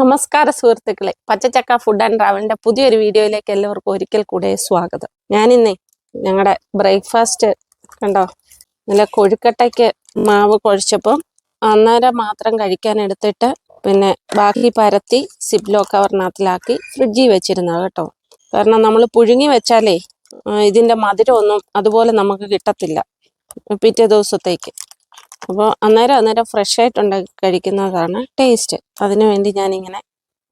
നമസ്കാര സുഹൃത്തുക്കളെ പച്ചച്ചക്ക food and ട്രാവലിന്റെ പുതിയൊരു വീഡിയോയിലേക്ക് എല്ലാവർക്കും ഒരിക്കൽ കൂടെ സ്വാഗതം. ഞാനിന്നേ ഞങ്ങളുടെ ബ്രേക്ക്ഫാസ്റ്റ് കണ്ടോ നല്ല കൊഴുക്കട്ടയ്ക്ക് മാവ് കുഴച്ചപ്പം അന്നേരം മാത്രം കഴിക്കാൻ എടുത്തിട്ട് പിന്നെ ബാക്കി പരത്തി സിബ്ലോ കവറിനകത്തിലാക്കി ഫ്രിഡ്ജിൽ വെച്ചിരുന്നത് കേട്ടോ. കാരണം നമ്മൾ പുഴുങ്ങി വെച്ചാലേ ഇതിന്റെ മധുരമൊന്നും അതുപോലെ നമുക്ക് കിട്ടത്തില്ല പിറ്റേ ദിവസത്തേക്ക്. അപ്പോൾ അന്നേരം അന്നേരം ഫ്രഷ് ആയിട്ടുണ്ടാക്കി കഴിക്കുന്നതാണ് ടേസ്റ്റ് അതിനു വേണ്ടി ഞാനിങ്ങനെ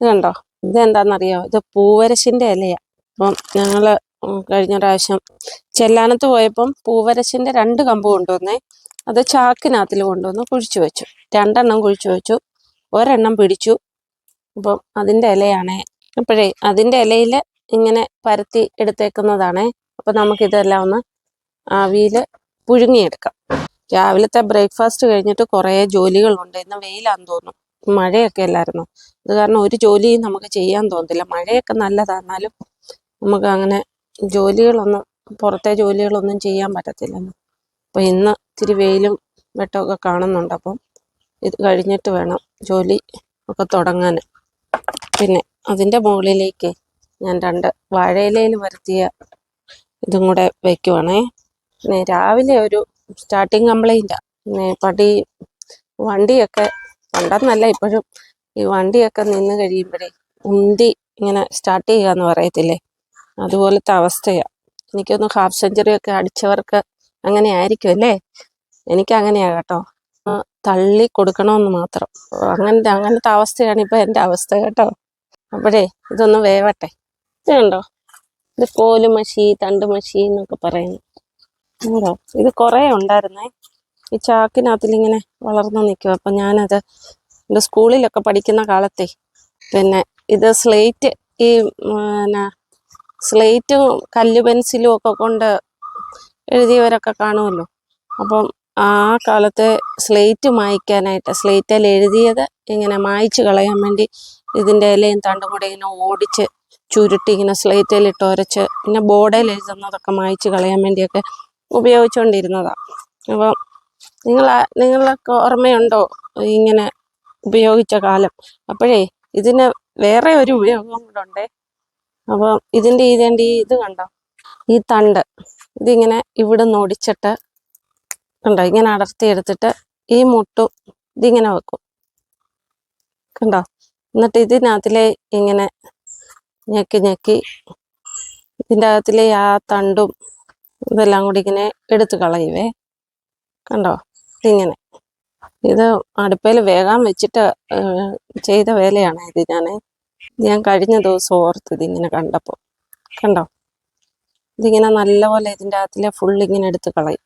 ഇത് കണ്ടോ? ഇതെന്താണെന്നറിയോ ഇത് പൂവരശിന്റെ ഇലയാ. അപ്പം ഞങ്ങൾ ഉം കഴിഞ്ഞ പ്രാവശ്യം ചെല്ലാനത്ത് പോയപ്പം പൂവരശിന്റെ രണ്ട് കമ്പ് കൊണ്ടുവന്നേ. അത് ചാക്കിനകത്തിൽ കൊണ്ടുവന്ന് കുഴിച്ചു വെച്ചു. രണ്ടെണ്ണം കുഴിച്ചു വെച്ചു. ഒരെണ്ണം പിടിച്ചു. അപ്പം അതിന്റെ ഇലയാണേ. അപ്പോഴേ അതിന്റെ ഇലയിൽ ഇങ്ങനെ പരത്തി എടുത്തേക്കുന്നതാണേ. അപ്പൊ നമുക്കിതെല്ലാം ഒന്ന് ആവിയിൽ പുഴുങ്ങിയെടുക്കാം. രാവിലത്തെ ബ്രേക്ക്ഫാസ്റ്റ് കഴിഞ്ഞിട്ട് കുറേ ജോലികളുണ്ട്. ഇന്ന് വെയിലാന്ന് തോന്നുന്നു. മഴയൊക്കെ അല്ലായിരുന്നു? അത് കാരണം ഒരു ജോലിയും നമുക്ക് ചെയ്യാൻ തോന്നത്തില്ല. മഴയൊക്കെ നല്ലതാണെന്നാലും നമുക്ക് അങ്ങനെ ജോലികളൊന്നും പുറത്തെ ജോലികളൊന്നും ചെയ്യാൻ പറ്റത്തില്ലല്ലോ. അപ്പോൾ ഇന്ന് ഇത്തിരി വെയിലും വെട്ടമൊക്കെ കാണുന്നുണ്ട്. അപ്പം ഇത് കഴിഞ്ഞിട്ട് വേണം ജോലി ഒക്കെ തുടങ്ങാൻ പിന്നെ അതിന്റെ മുകളിലേക്ക് ഞാൻ രണ്ട് വാഴയിലയിൽ വരുത്തിയ ഇതും കൂടെ വയ്ക്കുവാണേ രാവിലെ ഒരു സ്റ്റാർട്ടിങ് കംപ്ലൈന്റാണ് പടി വണ്ടിയൊക്കെ പണ്ടെന്നല്ല ഇപ്പോഴും ഈ വണ്ടിയൊക്കെ നിന്ന് കഴിയുമ്പോഴേ ഉന്തി ഇങ്ങനെ സ്റ്റാർട്ട് ചെയ്യുക എന്ന് പറയത്തില്ലേ? അതുപോലത്തെ അവസ്ഥയാണ് എനിക്കൊന്ന് ഹാഫ് സെഞ്ചുറി ഒക്കെ അടിച്ചവർക്ക് അങ്ങനെ ആയിരിക്കും അല്ലേ? എനിക്ക് അങ്ങനെയാണ് കേട്ടോ തള്ളി കൊടുക്കണമെന്ന് മാത്രം. അങ്ങനത്തെ അങ്ങനത്തെ അവസ്ഥയാണ് ഇപ്പം എന്റെ അവസ്ഥ കേട്ടോ. അപ്പോഴേ ഇതൊന്ന് വേവട്ടെ. ഇതുണ്ടോ ഇത് കോലുമഷി തണ്ടുമഷി എന്നൊക്കെ പറയുന്നു ഇത് കുറേ ഉണ്ടായിരുന്നേ. ഈ ചാക്കിനകത്തിൽ ഇങ്ങനെ വളർന്നു നിൽക്കും. അപ്പം ഞാനത് എന്റെ സ്കൂളിലൊക്കെ പഠിക്കുന്ന കാലത്തെ പിന്നെ ഇത് സ്ലേറ്റ് ഈ പിന്നെ സ്ലേറ്റും കല്ല് പെൻസിലും ഒക്കെ കൊണ്ട് എഴുതിയവരൊക്കെ കാണുമല്ലോ. അപ്പം ആ കാലത്തെ സ്ലേറ്റ് മായ്ക്കാനായിട്ട് സ്ലേറ്റിൽ എഴുതിയത് ഇങ്ങനെ മായ്ച്ചു കളയാൻ വേണ്ടി ഇതിന്റെ ഇലയും തണ്ടും ഇങ്ങനെ ഓടിച്ച് ചുരുട്ടി ഇങ്ങനെ സ്ലേറ്റിൽ ഇട്ട് ഉരച്ച് പിന്നെ ബോർഡിൽ എഴുതുന്നതൊക്കെ മായ്ച്ചു കളയാൻ വേണ്ടിയൊക്കെ ഉപയോഗിച്ചുകൊണ്ടിരുന്നതാണ് അപ്പം നിങ്ങൾ നിങ്ങളൊക്കെ ഓർമ്മയുണ്ടോ? ഇങ്ങനെ ഉപയോഗിച്ച കാലം. അപ്പോഴേ ഇതിന് വേറെ ഒരു ഉപയോഗം കൂടെ ഉണ്ടേ. അപ്പം ഇതിന്റെ ഇതിന്റെ ഇത് കണ്ടോ? ഈ തണ്ട്. ഇതിങ്ങനെ ഇവിടെ നിന്ന് ഒടിച്ചിട്ട് കണ്ടോ? ഇങ്ങനെ അടർത്തി എടുത്തിട്ട് ഈ മുട്ടു ഇതിങ്ങനെ വെക്കും. കണ്ടോ? എന്നിട്ട് ഇതിനകത്തിലെ ഇങ്ങനെ ഞെക്കി ഞെക്കി ഇതിന്റെ അകത്തിലെ ആ തണ്ടും ഇതെല്ലാം കൂടി ഇങ്ങനെ എടുത്ത് കളയുവേ. കണ്ടോ? ഇങ്ങനെ. ഇത് അടുപ്പയിൽ വേഗം വെച്ചിട്ട് ചെയ്ത വേലയാണ് ഇത് ഞാൻ ഞാൻ കഴിഞ്ഞ ദിവസം ഓർത്ത് ഇതിങ്ങനെ കണ്ടപ്പോൾ കണ്ടോ? ഇതിങ്ങനെ നല്ലപോലെ ഇതിന്റെ അകത്തിലെ ഫുൾ ഇങ്ങനെ എടുത്ത് കളയും.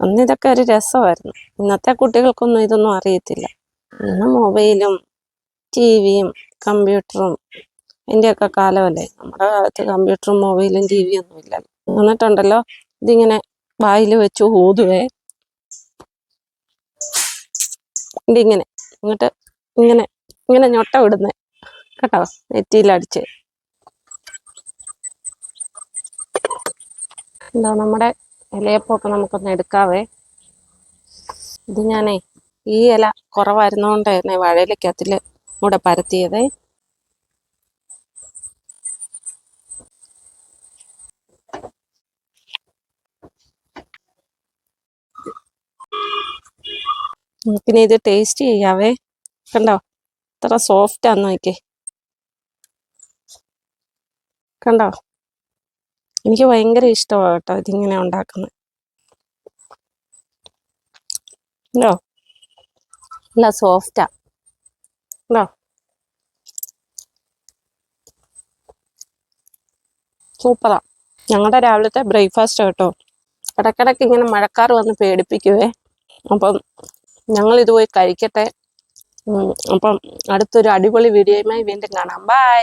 അന്ന് ഇതൊക്കെ ഒരു രസമായിരുന്നു. ഇന്നത്തെ കുട്ടികൾക്കൊന്നും ഇതൊന്നും അറിയത്തില്ല. ഇന്ന് മൊബൈലും ടി വിയും കമ്പ്യൂട്ടറും ഇതിന്റെയൊക്കെ കാലമല്ലേ? നമ്മുടെ കാലത്ത് കമ്പ്യൂട്ടറും മൊബൈലും ടി വിയും ഒന്നും ഇല്ലല്ലോ. എന്നിട്ടുണ്ടല്ലോ ഇതിങ്ങനെ വായിൽ വെച്ച് ഊതുവേ. ഇതിങ്ങനെ ഇങ്ങോട്ട് ഇങ്ങനെ ഇങ്ങനെ ഞൊട്ട വിടുന്നത് കേട്ടോ? നെറ്റിയിലടിച്ച് എന്താ നമ്മുടെ ഇലയപ്പൊക്കെ നമുക്കൊന്ന് എടുക്കാവേ. ഇത് ഞാനേ ഈ ഇല കുറവായിരുന്നോണ്ടായിരുന്നേ വാഴയിലേക്കകത്തിൽ കൂടെ പരത്തിയതേ. പിന്നെ ഇത് ടേസ്റ്റ് ചെയ്യാവേ. കണ്ടോ? ഇത്ര സോഫ്റ്റ് ആന്ന് നോക്കി കണ്ടോ? എനിക്ക് ഭയങ്കര ഇഷ്ടമാണ് കേട്ടോ ഇതിങ്ങനെ ഉണ്ടാക്കുന്നത്. കണ്ടോ? നല്ല സോഫ്റ്റാ കണ്ടോ? സൂപ്പറാ. ഞങ്ങളുടെ രാവിലത്തെ ബ്രേക്ക്ഫാസ്റ്റ് കേട്ടോ. ഇടയ്ക്കിടയ്ക്ക് ഇങ്ങനെ മഴക്കാർ വന്ന് പേടിപ്പിക്കുവേ. അപ്പം ഞങ്ങൾ ഇത് പോയി കഴിക്കട്ടെ. അപ്പം അടുത്തൊരു അടിപൊളി വീഡിയോയുമായി വീണ്ടും കാണാം. ബൈ